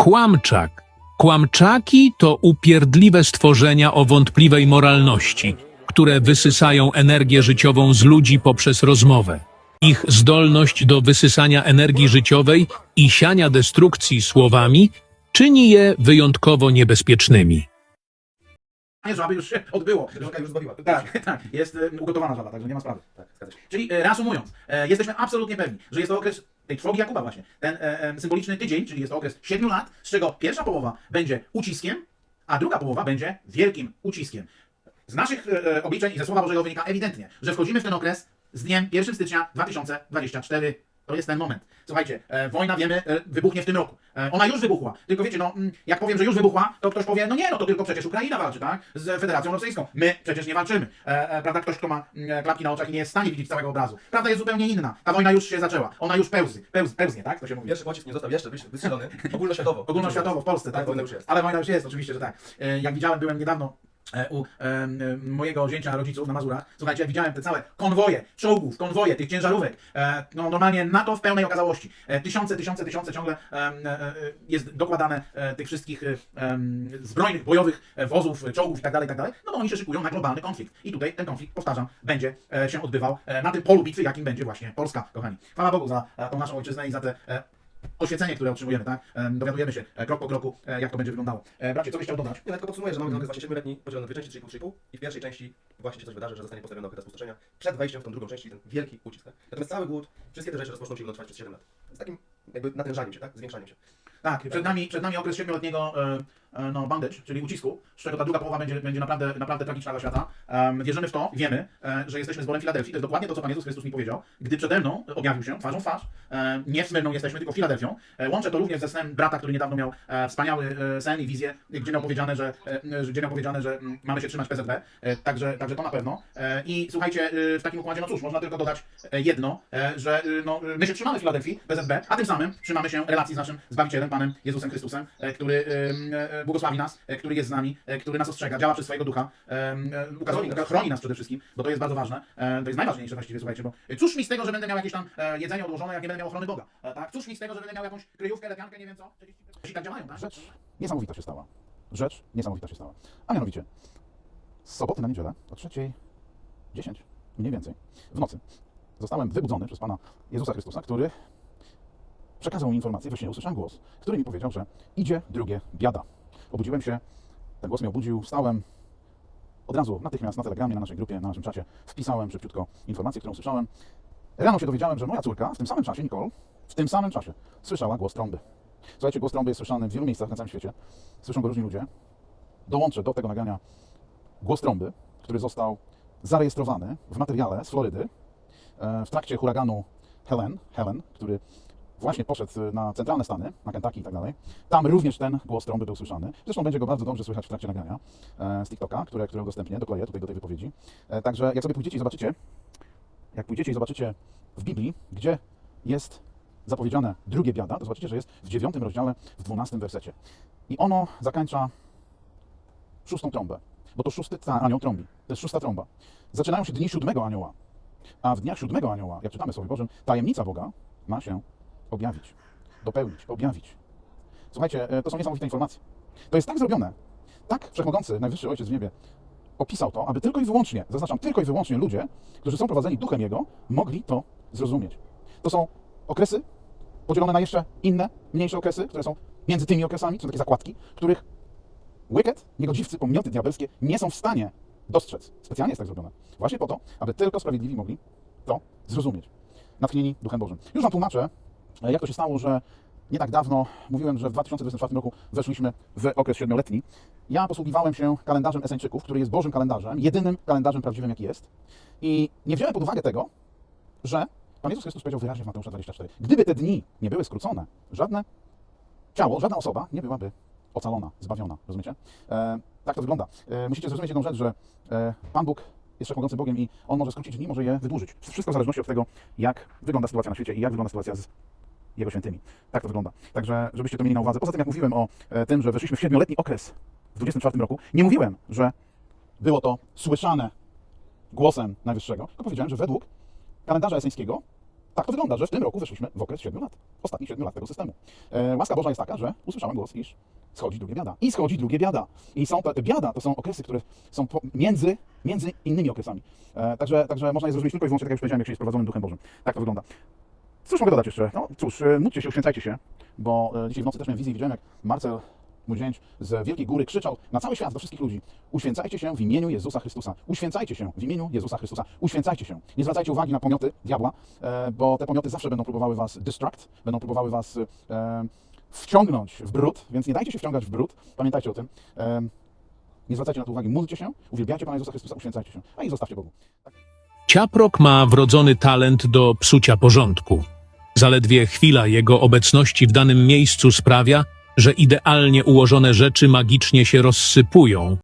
Kłamczak. Kłamczaki to upierdliwe stworzenia o wątpliwej moralności, które wysysają energię życiową z ludzi poprzez rozmowę. Ich zdolność do wysysania energii życiowej i siania destrukcji słowami czyni je wyjątkowo niebezpiecznymi. Nie, żaby już się odbyło. Żabka już zbawiła. Tak, tak, jest e, ugotowana żaba, także nie ma sprawy. Tak. Czyli e, reasumując, e, jesteśmy absolutnie pewni, że jest to okres tej trwogi Jakuba właśnie, ten e, e, symboliczny tydzień, czyli jest to okres 7 lat, z czego pierwsza połowa będzie uciskiem, a druga połowa będzie wielkim uciskiem. Z naszych e, e, obliczeń i ze Słowa Bożego wynika ewidentnie, że wchodzimy w ten okres z dniem 1 stycznia 2024. To jest ten moment. Słuchajcie, e, wojna wiemy e, wybuchnie w tym roku. E, ona już wybuchła. Tylko wiecie, no mm, jak powiem, że już wybuchła, to ktoś powie, no nie, no to tylko przecież Ukraina walczy, tak? Z Federacją Rosyjską. My przecież nie walczymy. E, e, prawda, ktoś, kto ma mm, klapki na oczach i nie jest w stanie widzieć całego obrazu. Prawda jest zupełnie inna. Ta wojna już się zaczęła. Ona już pełzy, pełz, pełznie, tak? To się mówi. Pierwszy pocisk nie został jeszcze wystrzelony ogólnoświatowo. Ogólnoświatowo w Polsce, tak? Tak, wojna już jest. Ale wojna już jest, oczywiście, że tak. E, Jak widziałem, byłem niedawno u e, e, mojego zięcia rodziców na Mazurach. Słuchajcie, widziałem te całe konwoje, czołgów, konwoje tych ciężarówek, e, no normalnie NATO w pełnej okazałości. E, Tysiące, tysiące, tysiące ciągle e, e, e, jest dokładane e, tych wszystkich e, zbrojnych, bojowych e, wozów, e, czołgów i tak dalej, tak dalej. No bo oni się szykują na globalny konflikt. I tutaj ten konflikt, powtarzam, będzie e, się odbywał e, na tym polu bitwy, jakim będzie właśnie Polska, kochani. Chwała Bogu za e, tą naszą ojczyznę i za te e, oświecenie, które otrzymujemy, tak? Em, Dowiadujemy się e, krok po kroku, e, jak to będzie wyglądało. E, Bracie, co byś chciał dodać? Ja tylko podsumuję, że mamy ten okres właśnie 7-letni podzielony na dwie części, 3,5-3,5 i w pierwszej części właśnie się coś wydarzy, że zostanie postawiony okres spustoszenia przed wejściem w tą drugą część, czyli ten wielki ucisk. Tak? Natomiast cały głód, wszystkie te rzeczy rozpoczną się trwać przez 7 lat. Z takim jakby natężaniem się, tak? Zwiększaniem się. Tak, przed nami, przed nami okres siedmioletniego e, e, no, bondage, czyli ucisku, z czego ta druga połowa będzie, będzie naprawdę, naprawdę tragiczna dla świata. Em, wierzymy w to, wiemy, e, że jesteśmy zborem Filadelfii. To jest dokładnie to, co Pan Jezus Chrystus mi powiedział. Gdy przede mną objawił się twarzą w twarz, e, nie Smyrną jesteśmy, tylko Filadelfią. E, łączę to również ze snem brata, który niedawno miał e, wspaniały e, sen i wizję, gdzie miał powiedziane, że, e, gdzie miał powiedziane, że mm, mamy się trzymać PZB. E, także, także to na pewno. E, I słuchajcie, e, w takim układzie, no cóż, można tylko dodać e, jedno, e, że e, no, e, my się trzymamy Filadelfii, PZB, a tym samym trzymamy się relacji z naszym Zbawicielem, Panem Jezusem Chrystusem, e, który e, e, błogosławi nas, e, który jest z nami, e, który nas ostrzega, działa przez swojego ducha, e, e, ukazuje, chroni nas przede wszystkim, bo to jest bardzo ważne. E, to jest najważniejsze właściwie, słuchajcie, bo e, cóż mi z tego, że będę miał jakieś tam e, jedzenie odłożone, jak nie będę miał ochrony Boga, e, tak? Cóż mi z tego, że będę miał jakąś kryjówkę, lepiankę, nie wiem co? Jeśli tak działają, tak? Rzecz niesamowita się stała. Rzecz niesamowita się stała. A mianowicie, z soboty na niedzielę o 3.10 mniej więcej w nocy zostałem wybudzony przez Pana Jezusa Chrystusa, który przekazał mi informację, we śnie usłyszałem głos, który mi powiedział, że idzie drugie biada. Obudziłem się, ten głos mnie obudził, wstałem, od razu natychmiast na Telegramie, na naszej grupie, na naszym czacie wpisałem szybciutko informację, którą słyszałem. Rano się dowiedziałem, że moja córka w tym samym czasie, Nicole, w tym samym czasie słyszała głos trąby. Słuchajcie, głos trąby jest słyszany w wielu miejscach na całym świecie. Słyszą go różni ludzie. Dołączę do tego nagrania głos trąby, który został zarejestrowany w materiale z Florydy e, w trakcie huraganu Helen, Helen, który właśnie poszedł na centralne Stany, na Kentucky i tak dalej. Tam również ten głos trąby był słyszany. Zresztą będzie go bardzo dobrze słychać w trakcie nagrania e, z TikToka, które, które udostępnię, dokleję tutaj do tej wypowiedzi. E, Także jak sobie pójdziecie i zobaczycie, jak pójdziecie i zobaczycie w Biblii, gdzie jest zapowiedziane drugie biada, to zobaczycie, że jest w dziewiątym rozdziale, w dwunastym wersecie. I ono zakończa szóstą trąbę, bo to szósty anioł trąbi. To jest szósta trąba. Zaczynają się dni siódmego anioła, a w dniach siódmego anioła, jak czytamy w Słowie Bożym, tajemnica Boga ma się objawić, dopełnić, objawić. Słuchajcie, e, to są niesamowite informacje. To jest tak zrobione, tak wszechmogący Najwyższy Ojciec w niebie opisał to, aby tylko i wyłącznie, zaznaczam, tylko i wyłącznie ludzie, którzy są prowadzeni duchem Jego, mogli to zrozumieć. To są okresy podzielone na jeszcze inne, mniejsze okresy, które są między tymi okresami, są takie zakładki, których Wicked, niegodziwcy, pomioty diabelskie nie są w stanie dostrzec. Specjalnie jest tak zrobione. Właśnie po to, aby tylko sprawiedliwi mogli to zrozumieć. Natchnieni Duchem Bożym. Już Wam tłumaczę, jak to się stało, że nie tak dawno mówiłem, że w 2024 roku weszliśmy w okres siedmioletni. Ja posługiwałem się kalendarzem Eseńczyków, który jest Bożym kalendarzem, jedynym kalendarzem prawdziwym, jaki jest. I nie wziąłem pod uwagę tego, że Pan Jezus Chrystus powiedział wyraźnie w Mateusza 24. Gdyby te dni nie były skrócone, żadne ciało, żadna osoba nie byłaby ocalona, zbawiona. Rozumiecie? E, tak to wygląda. E, musicie zrozumieć jedną rzecz, że e, Pan Bóg jest wszechmogącym Bogiem i On może skrócić dni, może je wydłużyć. Wszystko w zależności od tego, jak wygląda sytuacja na świecie i jak wygląda sytuacja z Jego świętymi. Tak to wygląda. Także, żebyście to mieli na uwadze. Poza tym, jak mówiłem o e, tym, że weszliśmy w siedmioletni okres w 24 roku, nie mówiłem, że było to słyszane głosem Najwyższego, tylko powiedziałem, że według kalendarza eseńskiego tak to wygląda, że w tym roku weszliśmy w okres 7 lat, ostatnich 7 lat tego systemu. E, łaska Boża jest taka, że usłyszałem głos, iż schodzi drugie biada. I schodzi drugie biada. I są te, biada to są okresy, które są między, między innymi okresami. E, także, także można je zrozumieć tylko i wyłącznie, tak jak już powiedziałem, jak się jest prowadzonym Duchem Bożym. Tak to wygląda. Cóż mogę dodać jeszcze? No cóż, e, módlcie się, uświęcajcie się, bo e, dzisiaj w nocy też miałem wizję i widziałem, jak Marcel, mój zięć, z Wielkiej Góry krzyczał na cały świat, do wszystkich ludzi. Uświęcajcie się w imieniu Jezusa Chrystusa. Uświęcajcie się w imieniu Jezusa Chrystusa. Uświęcajcie się. Nie zwracajcie uwagi na pomioty diabła, e, bo te pomioty zawsze będą próbowały was distract, będą próbowały was wciągnąć w brud, więc nie dajcie się wciągać w brud. Pamiętajcie o tym. Nie zwracajcie na to uwagi. Módlcie się, uwielbiajcie Pana Jezusa Chrystusa, uświęcajcie się, a i zostawcie Bogu. Ciaprok ma wrodzony talent do psucia porządku. Zaledwie chwila jego obecności w danym miejscu sprawia, że idealnie ułożone rzeczy magicznie się rozsypują,